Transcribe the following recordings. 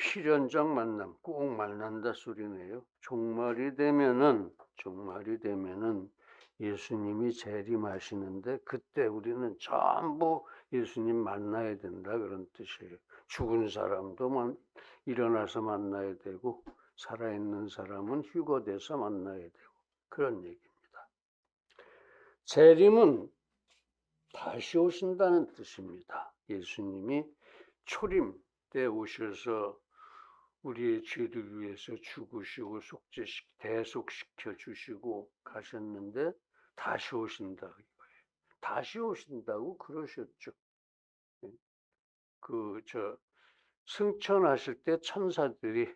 필연적 만남, 꼭 만난다 소리네요. 종말이 되면은, 종말이 되면은 예수님이 재림하시는데 그때 우리는 전부 예수님 만나야 된다 그런 뜻이에요. 죽은 사람도 만, 일어나서 만나야 되고 살아있는 사람은 휴거돼서 만나야 되고 그런 얘기입니다. 재림은 다시 오신다는 뜻입니다. 예수님이 초림 때 오셔서 우리의 죄를 위해서 죽으시고 속죄시 대속시켜 주시고 가셨는데 다시 오신다 이거예요. 다시 오신다고 그러셨죠. 그 저 승천하실 때 천사들이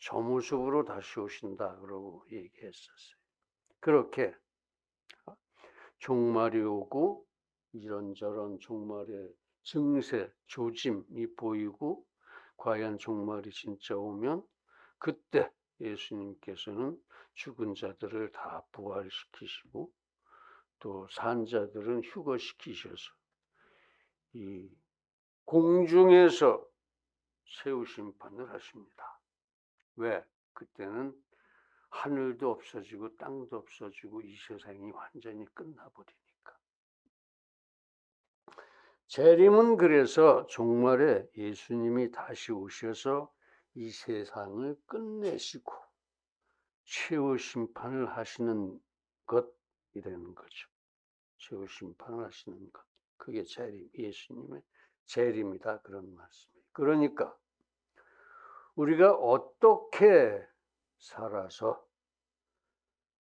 저 모습으로 다시 오신다 그러고 얘기했었어요. 그렇게 종말이 오고 이런저런 종말의 증세, 조짐이 보이고 과연 종말이 진짜 오면 그때 예수님께서는 죽은 자들을 다 부활시키시고 또 산자들은 휴거시키셔서 이 공중에서 세우 심판을 하십니다. 왜? 그때는 하늘도 없어지고 땅도 없어지고 이 세상이 완전히 끝나버리니까. 재림은 그래서 종말에 예수님이 다시 오셔서 이 세상을 끝내시고 최후 심판을 하시는 것이라는 거죠. 최후 심판을 하시는 것. 그게 재림, 예수님의 재림이다 그런 말씀이에요. 그러니까 우리가 어떻게 살아서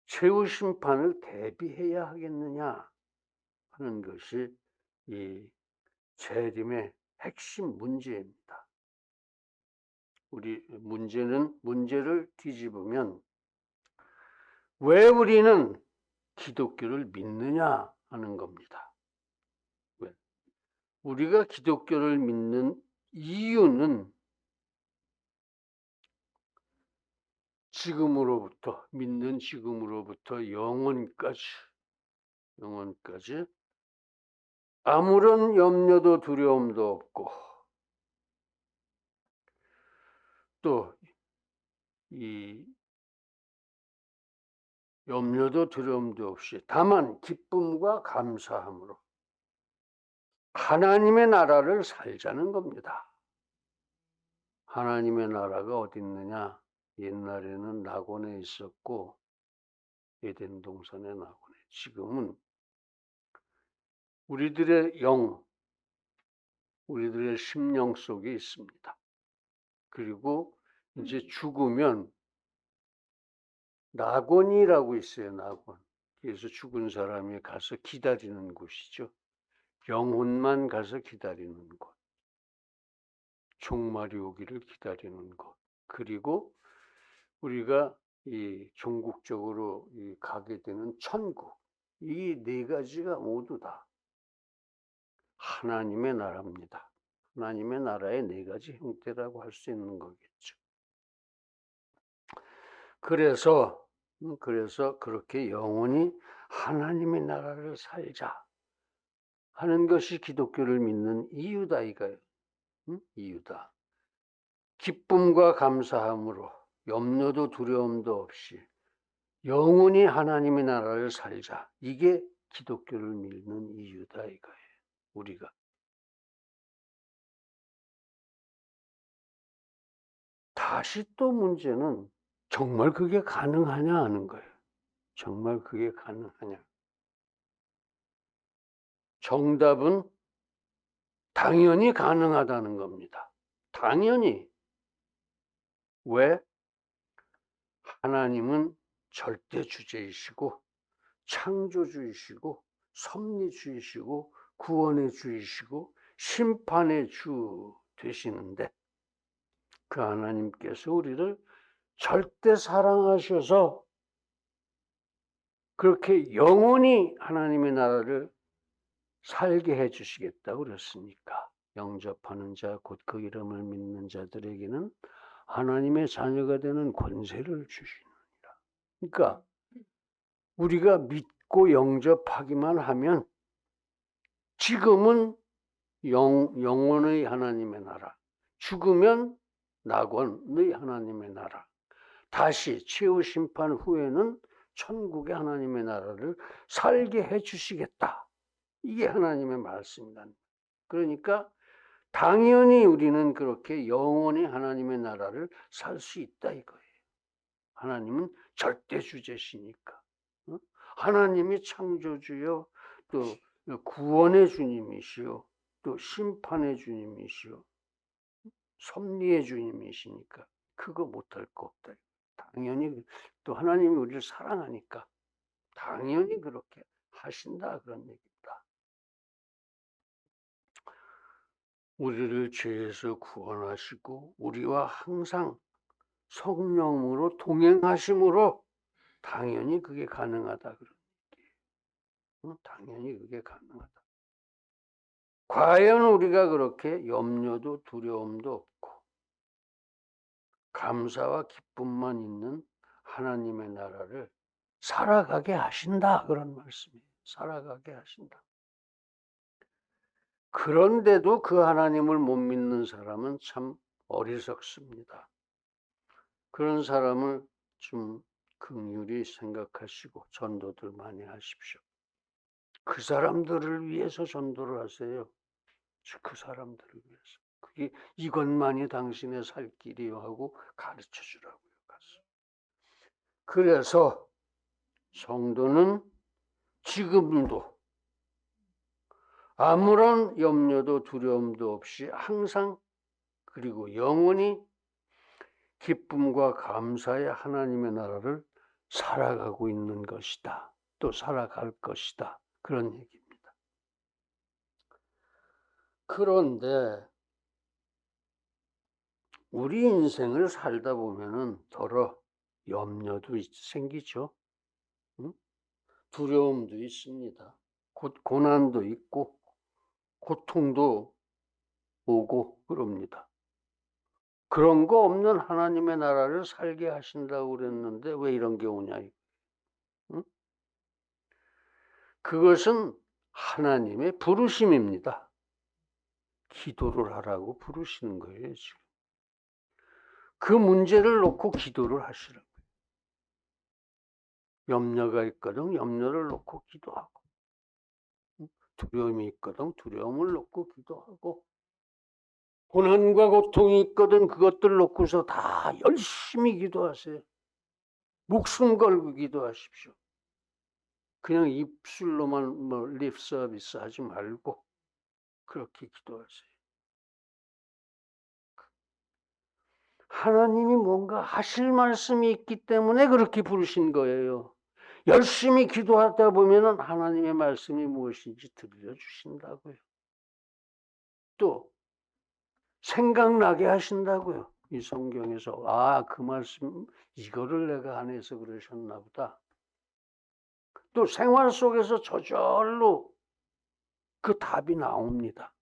최후 심판을 대비해야 하겠느냐 하는 것이 이 재림의 핵심 문제입니다. 우리 문제는 문제를 뒤집으면 왜 우리는 기독교를 믿느냐 하는 겁니다. 왜? 우리가 기독교를 믿는 이유는 지금으로부터 믿는 지금으로부터 영원까지 영원까지 아무런 염려도 두려움도 없고 또 이 염려도 두려움도 없이 다만 기쁨과 감사함으로 하나님의 나라를 살자는 겁니다. 하나님의 나라가 어디 있느냐? 옛날에는 낙원에 있었고 에덴 동산의 낙원에 지금은 우리들의 영, 우리들의 심령 속에 있습니다. 그리고 이제 죽으면 낙원이라고 있어요, 낙원. 그래서 죽은 사람이 가서 기다리는 곳이죠. 영혼만 가서 기다리는 곳. 종말이 오기를 기다리는 곳. 그리고 우리가 이 종국적으로 이 가게 되는 천국. 이 네 가지가 모두 다 하나님의 나라입니다. 하나님의 나라의 네 가지 형태라고 할 수 있는 거겠죠. 그래서 음, 그래서 그렇게 영원히 하나님의 나라를 살자 하는 것이 기독교를 믿는 이유다 이거예요. 응? 이유다. 기쁨과 감사함으로 염려도 두려움도 없이 영원히 하나님의 나라를 살자. 이게 기독교를 믿는 이유다 이거예요. 우리가. 다시 또 문제는 정말 그게 가능하냐 하는 거예요. 정말 그게 가능하냐. 정답은 당연히 가능하다는 겁니다. 당연히. 왜? 하나님은 절대 주제이시고 창조주이시고 섭리주이시고 구원의 주이시고 심판의 주 되시는데 그 하나님께서 우리를 절대 사랑하셔서 그렇게 영원히 하나님의 나라를 살게 해 주시겠다고 그랬으니까 영접하는 자, 곧 그 이름을 믿는 자들에게는 하나님의 자녀가 되는 권세를 주시느니라. 그러니까 우리가 믿고 영접하기만 하면 지금은 영, 영원의 하나님의 나라, 죽으면 낙원 너희 하나님의 나라 다시 최후 심판 후에는 천국의 하나님의 나라를 살게 해 주시겠다. 이게 하나님의 말씀이다. 그러니까 당연히 우리는 그렇게 영원히 하나님의 나라를 살 수 있다 이거예요. 하나님은 절대 주제시니까. 어? 하나님이 창조주요, 또 구원의 주님이시요, 또 심판의 주님이시요, 섭리의 주님이시니까 그거 못할 거 없다. 당연히 또 하나님이 우리를 사랑하니까 당연히 그렇게 하신다 그런 얘기입니다. 우리를 죄에서 구원하시고 우리와 항상 성령으로 동행하심으로 당연히 그게 가능하다 그런? 당연히 그게 가능하다. 과연 우리가 그렇게 염려도 두려움도 없고 감사와 기쁨만 있는 하나님의 나라를 살아가게 하신다 그런 말씀이에요. 살아가게 하신다. 그런데도 그 하나님을 못 믿는 사람은 참 어리석습니다. 그런 사람을 좀 긍휼히 생각하시고 전도들 많이 하십시오. 그 사람들을 위해서 전도를 하세요. 그 사람들을 위해서. 그게 이것만이 당신의 살 길이요 하고 가르쳐 주라고요. 가서. 그래서 성도는 지금도 아무런 염려도 두려움도 없이 항상 그리고 영원히 기쁨과 감사의 하나님의 나라를 살아가고 있는 것이다. 또 살아갈 것이다. 그런 얘기입니다. 그런데 우리 인생을 살다 보면은 더러 염려도 생기죠. 응? 두려움도 있습니다. 고, 고난도 있고 고통도 오고 그럽니다. 그런 거 없는 하나님의 나라를 살게 하신다고 그랬는데 왜 이런 게 오냐? 응? 그것은 하나님의 부르심입니다. 기도를 하라고 부르시는 거예요, 지금. 그 문제를 놓고 기도를 하시라고요. 염려가 있거든 염려를 놓고 기도하고 두려움이 있거든 두려움을 놓고 기도하고 고난과 고통이 있거든 그것들 놓고서 다 열심히 기도하세요. 목숨 걸고 기도하십시오. 그냥 입술로만 뭐 립 서비스 하지 말고 그렇게 기도하세요. 하나님이 뭔가 하실 말씀이 있기 때문에 그렇게 부르신 거예요. 열심히 기도하다 보면 하나님의 말씀이 무엇인지 들려주신다고요. 또 생각나게 하신다고요. 이 성경에서 아 그 말씀 이거를 내가 안 해서 그러셨나 보다. 또 생활 속에서 저절로 그 답이 나옵니다.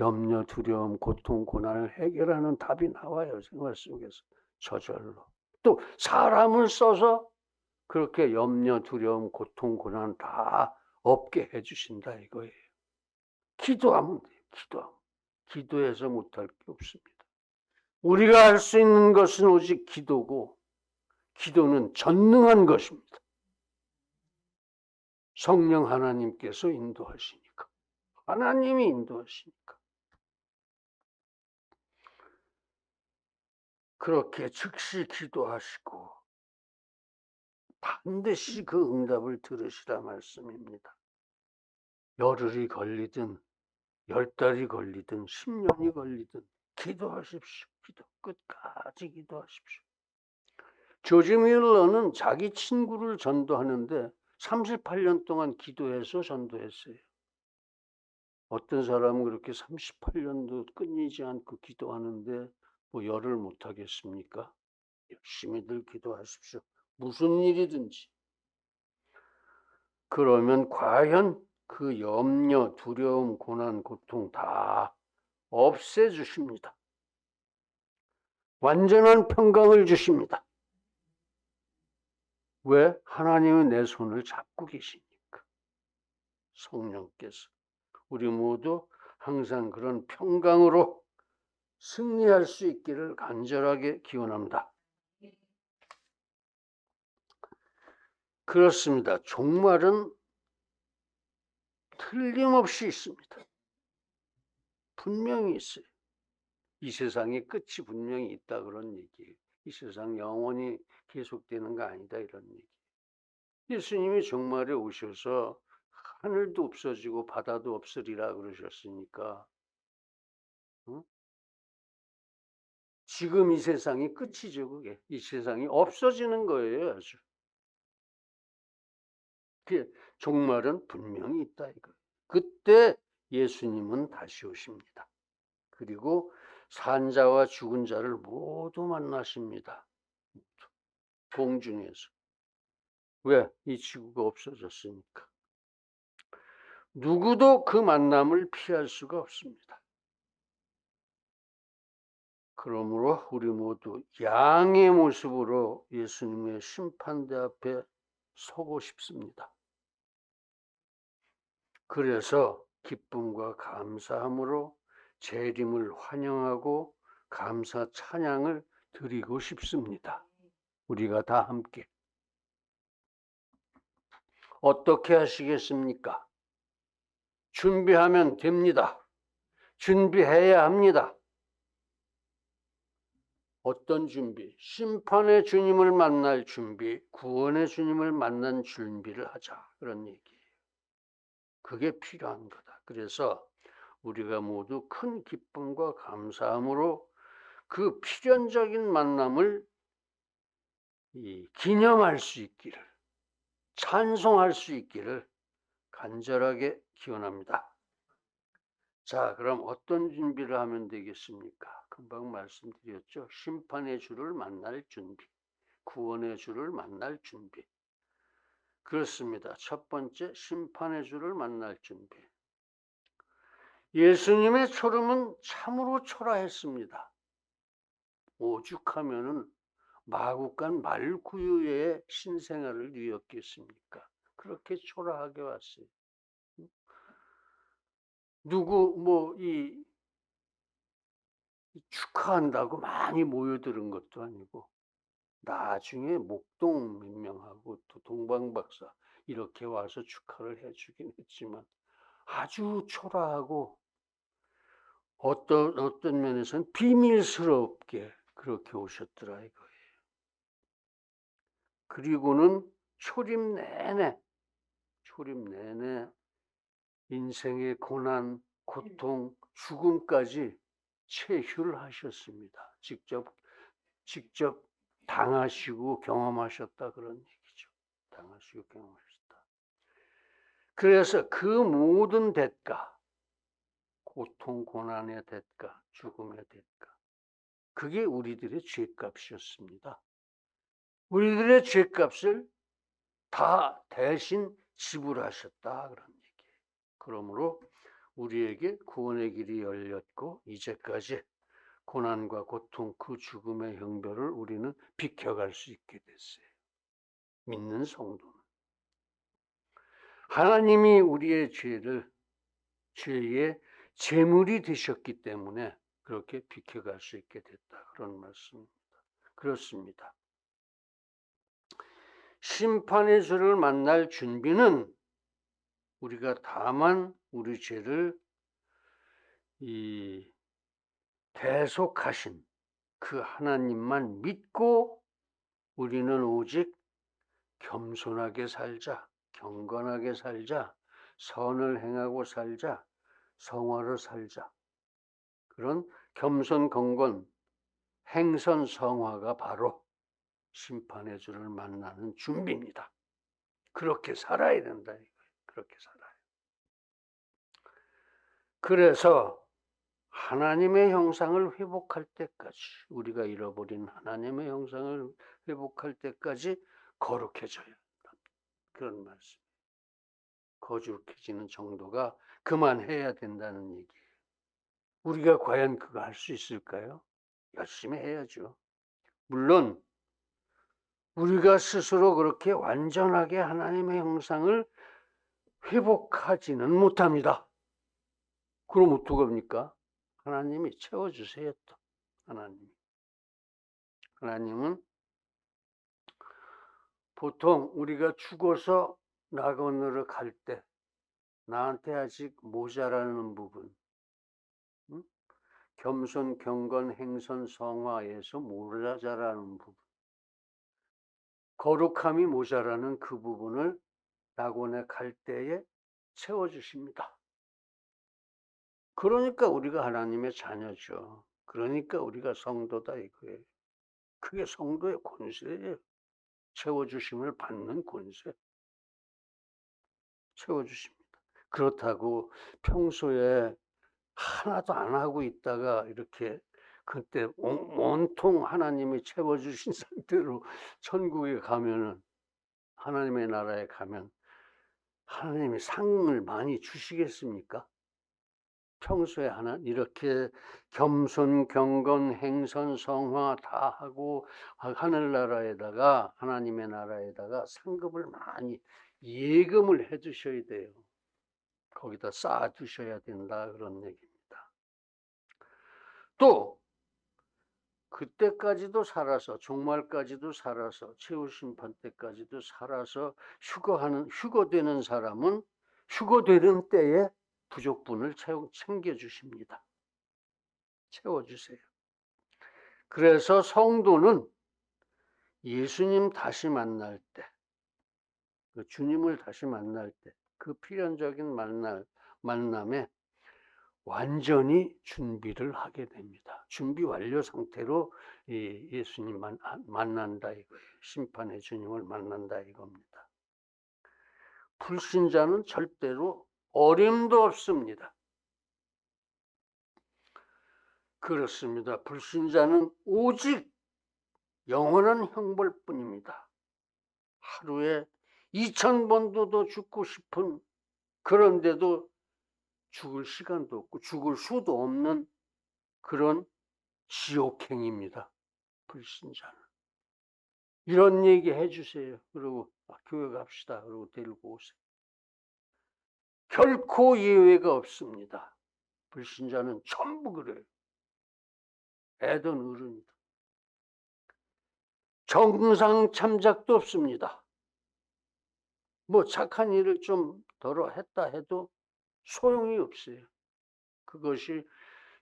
염려, 두려움, 고통, 고난을 해결하는 답이 나와요. 생활 속에서 저절로. 또 사람을 써서 그렇게 염려, 두려움, 고통, 고난 다 없게 해주신다 이거예요. 기도하면 돼요. 기도하면. 기도해서 못할 게 없습니다. 우리가 할 수 있는 것은 오직 기도고, 기도는 전능한 것입니다. 성령 하나님께서 인도하시니까. 하나님이 인도하시니까. 그렇게 즉시 기도하시고 반드시 그 응답을 들으시라 말씀입니다. 열흘이 걸리든 열 달이 걸리든 10년이 걸리든 기도하십시오. 기도 끝까지 기도하십시오. 조지 밀러는 자기 친구를 전도하는데 38년 동안 기도해서 전도했어요. 어떤 사람은 그렇게 38년도 끊이지 않고 기도하는데 뭐 열을 못 하겠습니까? 열심히들 기도하십시오. 무슨 일이든지. 그러면 과연 그 염려, 두려움, 고난, 고통 다 없애주십니다. 완전한 평강을 주십니다. 왜? 하나님은 내 손을 잡고 계시니까. 성령께서. 우리 모두 항상 그런 평강으로 승리할 수 있기를 간절하게 기원합니다. 그렇습니다. 종말은 틀림없이 있습니다. 분명히 있어요. 이 세상에 끝이 분명히 있다 그런 얘기예요. 이 세상 영원히 계속되는 거 아니다 이런 얘기. 예수님이 종말에 오셔서 하늘도 없어지고 바다도 없으리라 그러셨으니까 응? 지금 이 세상이 끝이죠 그게 이 세상이 없어지는 거예요 아주 그 종말은 분명히 있다 이거 그때 예수님은 다시 오십니다 그리고 산자와 죽은 자를 모두 만나십니다 공중에서 왜? 이 지구가 없어졌으니까. 누구도 그 만남을 피할 수가 없습니다. 그러므로 우리 모두 양의 모습으로 예수님의 심판대 앞에 서고 싶습니다. 그래서 기쁨과 감사함으로 재림을 환영하고 감사 찬양을 드리고 싶습니다. 우리가 다 함께. 어떻게 하시겠습니까? 준비하면 됩니다. 준비해야 합니다. 어떤 준비? 심판의 주님을 만날 준비, 구원의 주님을 만난 준비를 하자. 그런 얘기예요. 그게 필요한 거다. 그래서 우리가 모두 큰 기쁨과 감사함으로 그 필연적인 만남을 기념할 수 있기를 찬송할 수 있기를 간절하게 기원합니다. 자, 그럼 어떤 준비를 하면 되겠습니까? 금방 말씀드렸죠. 심판의 주를 만날 준비, 구원의 주를 만날 준비. 그렇습니다. 첫 번째, 심판의 주를 만날 준비. 예수님의 초름은 참으로 초라했습니다. 오죽하면은 마국간 말구유의 신생아를 누렸겠습니까? 그렇게 초라하게 왔어요. 누구 뭐 이 축하한다고 많이 모여드는 것도 아니고 나중에 목동 민명하고 또 동방박사 이렇게 와서 축하를 해주긴 했지만 아주 초라하고 어떤 어떤 면에서는 비밀스럽게 그렇게 오셨더라 이거예요. 그리고는 초림 내내, 초림 내내 인생의 고난, 고통, 죽음까지 체휴를 하셨습니다. 직접, 직접 당하시고 경험하셨다 그런 얘기죠. 당하시고 경험하셨다. 그래서 그 모든 대가, 고통, 고난의 대가, 죽음의 대가, 그게 우리들의 죄값이었습니다. 우리들의 죄값을 다 대신 지불하셨다 그런 얘기예요. 그러므로 우리에게 구원의 길이 열렸고 이제까지 고난과 고통 그 죽음의 형별을 우리는 비켜갈 수 있게 됐어요. 믿는 성도는 하나님이 우리의 죄를 죄의 제물이 되셨기 때문에 그렇게 비켜갈 수 있게 됐다 그런 말씀입니다. 그렇습니다. 심판의 주를 만날 준비는 우리가 다만 우리 죄를 이 대속하신 그 하나님만 믿고 우리는 오직 겸손하게 살자, 경건하게 살자, 선을 행하고 살자, 성화로 살자. 그런 겸손, 경건, 행선, 성화가 바로 심판의 주를 만나는 준비입니다. 그렇게 살아야 된다. 그렇게 살아요. 그래서 하나님의 형상을 회복할 때까지 우리가 잃어버린 하나님의 형상을 회복할 때까지 거룩해져야 한다. 그런 말씀. 거룩해지는 정도가 그만해야 된다는 얘기예요. 우리가 과연 그거 할 수 있을까요? 열심히 해야죠. 물론 우리가 스스로 그렇게 완전하게 하나님의 형상을 회복하지는 못합니다. 그럼 어떡합니까? 하나님이 채워주세요 또 하나님. 하나님은 보통 우리가 죽어서 낙원으로 갈 때 나한테 아직 모자라는 부분, 응? 겸손, 경건, 행선, 성화에서 모자라는 부분, 거룩함이 모자라는 그 부분을 낙원에 갈 때에 채워주십니다. 그러니까 우리가 하나님의 자녀죠. 그러니까 우리가 성도다 이거예요. 그게 성도의 권세예요. 채워주심을 받는 권세. 채워주십니다. 그렇다고 평소에 하나도 안 하고 있다가 이렇게 그때 온- 온통 하나님이 채워주신 상태로 천국에 가면은 하나님의 나라에 가면 하나님이 상을 많이 주시겠습니까? 평소에 하나 이렇게 겸손, 경건, 행선, 성화 다 하고 하늘나라에다가 하나님의 나라에다가 상급을 많이 예금을 해 두셔야 돼요. 거기다 쌓아 두셔야 된다 그런 얘기입니다. 또 그때까지도 살아서 종말까지도 살아서 최후 심판 때까지도 살아서 휴거하는 휴거되는 사람은 휴거되는 때에 부족분을 채워- 챙겨주십니다. 채워주세요. 그래서 성도는 예수님 다시 만날 때, 그 주님을 다시 만날 때, 그 필연적인 만날, 만남에 완전히 준비를 하게 됩니다. 준비 완료 상태로 이 예수님 만, 만난다 이거예요. 심판의 주님을 만난다 이겁니다. 불신자는 절대로 어림도 없습니다. 그렇습니다. 불신자는 오직 영원한 형벌뿐입니다. 하루에 2천 번도 더 죽고 싶은 그런데도 죽을 시간도 없고 죽을 수도 없는 그런 지옥행입니다. 불신자는. 이런 얘기 해주세요. 그리고 아, 교회 갑시다. 그리고 데리고 오세요. 결코 예외가 없습니다. 불신자는 전부 그래요. 애든 어른이든. 정상 참작도 없습니다. 뭐 착한 일을 좀 덜어 했다 해도 소용이 없어요. 그것이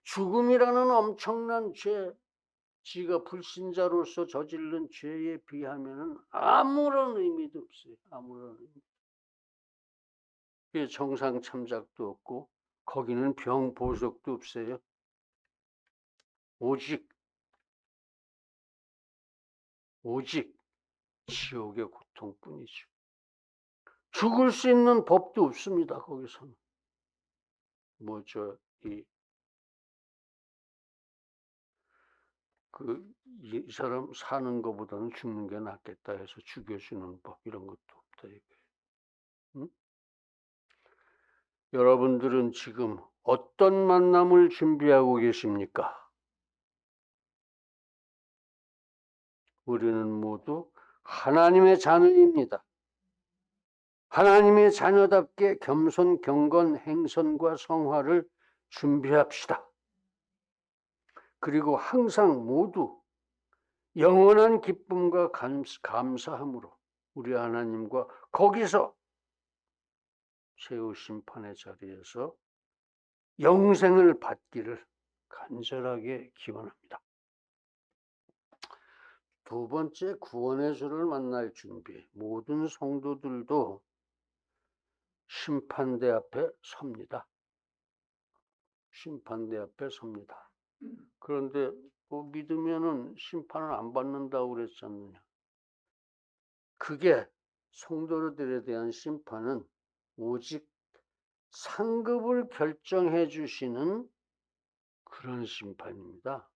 죽음이라는 엄청난 죄, 지가 불신자로서 저지른 죄에 비하면 아무런 의미도 없어요. 아무런 의미. 그 정상 참작도 없고 거기는 병 보석도 없어요. 오직 오직 지옥의 고통뿐이죠. 죽을 수 있는 법도 없습니다. 거기서는 뭐저 이 그, 이, 이 사람 사는 것보다는 죽는 게 낫겠다 해서 죽여주는 법, 이런 것도 없다, 이거예요. 응? 여러분들은 지금 어떤 만남을 준비하고 계십니까? 우리는 모두 하나님의 자녀입니다. 하나님의 자녀답게 겸손, 경건, 행선과 성화를 준비합시다. 그리고 항상 모두 영원한 기쁨과 감사함으로 우리 하나님과 거기서 최후 심판의 자리에서 영생을 받기를 간절하게 기원합니다. 두 번째 구원의 주를 만날 준비. 모든 성도들도 심판대 앞에 섭니다. 심판대 앞에 섭니다. 그런데 뭐 믿으면은 심판을 안 받는다고 그랬지 않느냐. 그게 성도들에 대한 심판은 오직 상급을 결정해 주시는 그런 심판입니다.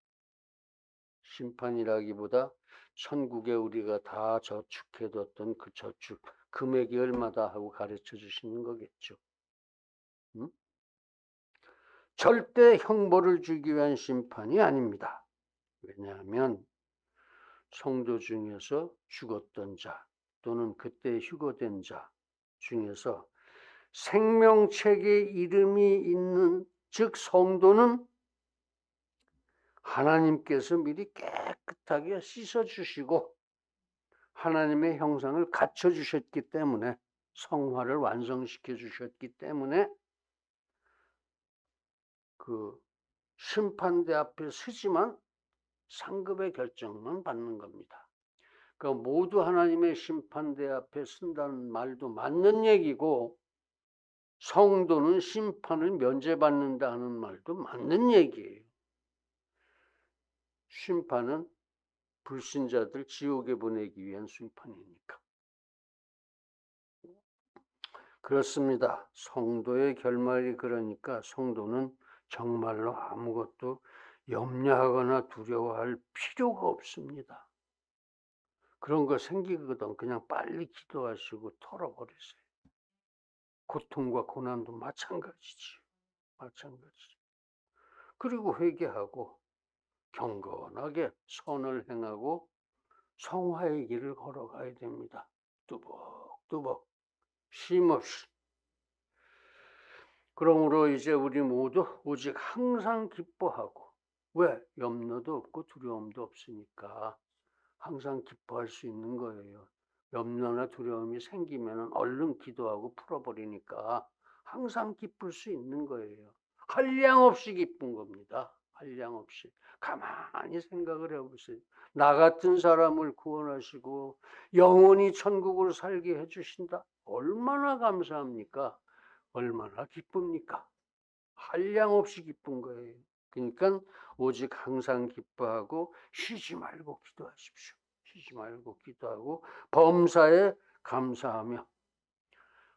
심판이라기보다 천국에 우리가 다 저축해뒀던 그 저축 금액이 얼마다 하고 가르쳐 주시는 거겠죠. 응? 절대 형벌을 주기 위한 심판이 아닙니다. 왜냐하면 성도 중에서 죽었던 자 또는 그때 휴거된 자 중에서 생명책에 이름이 있는 즉 성도는 하나님께서 미리 깨끗하게 씻어주시고 하나님의 형상을 갖춰 주셨기 때문에 성화를 완성시켜 주셨기 때문에 그 심판대 앞에 서지만 상급의 결정만 받는 겁니다. 그 모두 하나님의 심판대 앞에 쓴다는 말도 맞는 얘기고 성도는 심판을 면제받는다 하는 말도 맞는 얘기예요. 심판은 불신자들 지옥에 보내기 위한 심판이니까. 그렇습니다. 성도의 결말이 그러니까 성도는 정말로 아무것도 염려하거나 두려워할 필요가 없습니다. 그런 거 생기거든 그냥 빨리 기도하시고 털어버리세요. 고통과 고난도 마찬가지지. 마찬가지. 그리고 회개하고 경건하게 선을 행하고 성화의 길을 걸어가야 됩니다. 뚜벅뚜벅 쉼없이. 그러므로 이제 우리 모두 오직 항상 기뻐하고 왜 염려도 없고 두려움도 없으니까 항상 기뻐할 수 있는 거예요. 염려나 두려움이 생기면 얼른 기도하고 풀어버리니까 항상 기쁠 수 있는 거예요. 한량 없이 기쁜 겁니다. 한량 없이. 가만히 생각을 해보세요. 나 같은 사람을 구원하시고 영원히 천국으로 살게 해주신다. 얼마나 감사합니까? 얼마나 기쁩니까? 한량 없이 기쁜 거예요. 그러니까 오직 항상 기뻐하고 쉬지 말고 기도하십시오. 쉬지 말고 기도하고 범사에 감사하며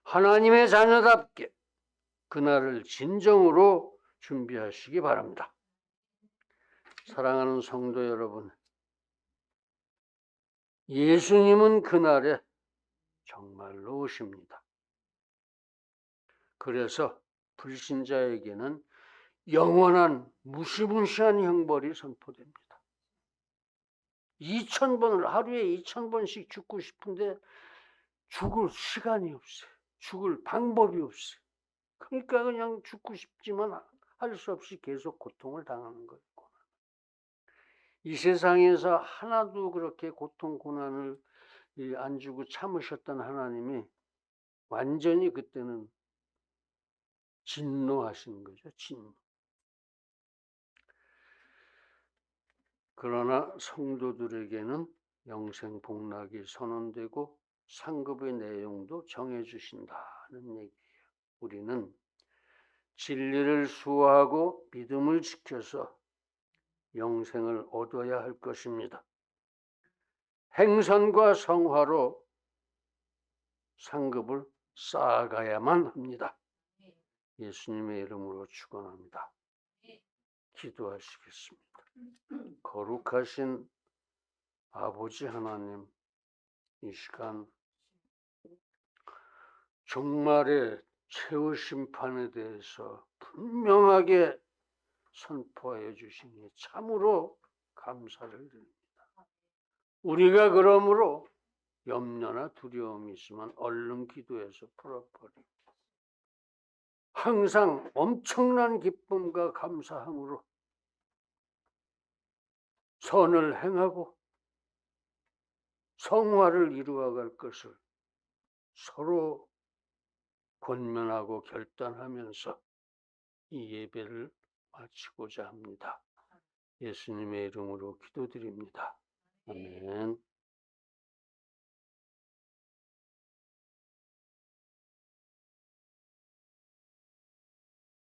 하나님의 자녀답게 그날을 진정으로 준비하시기 바랍니다. 사랑하는 성도 여러분, 예수님은 그날에 정말로 오십니다. 그래서 불신자에게는 영원한 무시무시한 형벌이 선포됩니다. 2천 번을 하루에 2천 번씩 죽고 싶은데 죽을 시간이 없어요. 죽을 방법이 없어요. 그러니까 그냥 죽고 싶지만 할 수 없이 계속 고통을 당하는 거예요. 이 세상에서 하나도 그렇게 고통 고난을 안 주고 참으셨던 하나님이 완전히 그때는 진노하시는 거죠. 진노. 그러나 성도들에게는 영생 복락이 선언되고 상급의 내용도 정해 주신다는 얘기예요. 우리는 진리를 수호하고 믿음을 지켜서 영생을 얻어야 할 것입니다. 행선과 성화로 상급을 쌓아가야만 합니다. 예수님의 이름으로 축원합니다. 기도하시겠습니다. 거룩하신 아버지 하나님, 이 시간 종말의 최후 심판에 대해서 분명하게 선포해 주시니 참으로 감사를 드립니다. 우리가 그러므로 염려나 두려움이 있으면 얼른 기도해서 풀어버리고 항상 엄청난 기쁨과 감사함으로 선을 행하고 성화를 이루어갈 것을 서로 권면하고 결단하면서 이 예배를 마치고자 합니다. 예수님의 이름으로 기도드립니다. 아멘.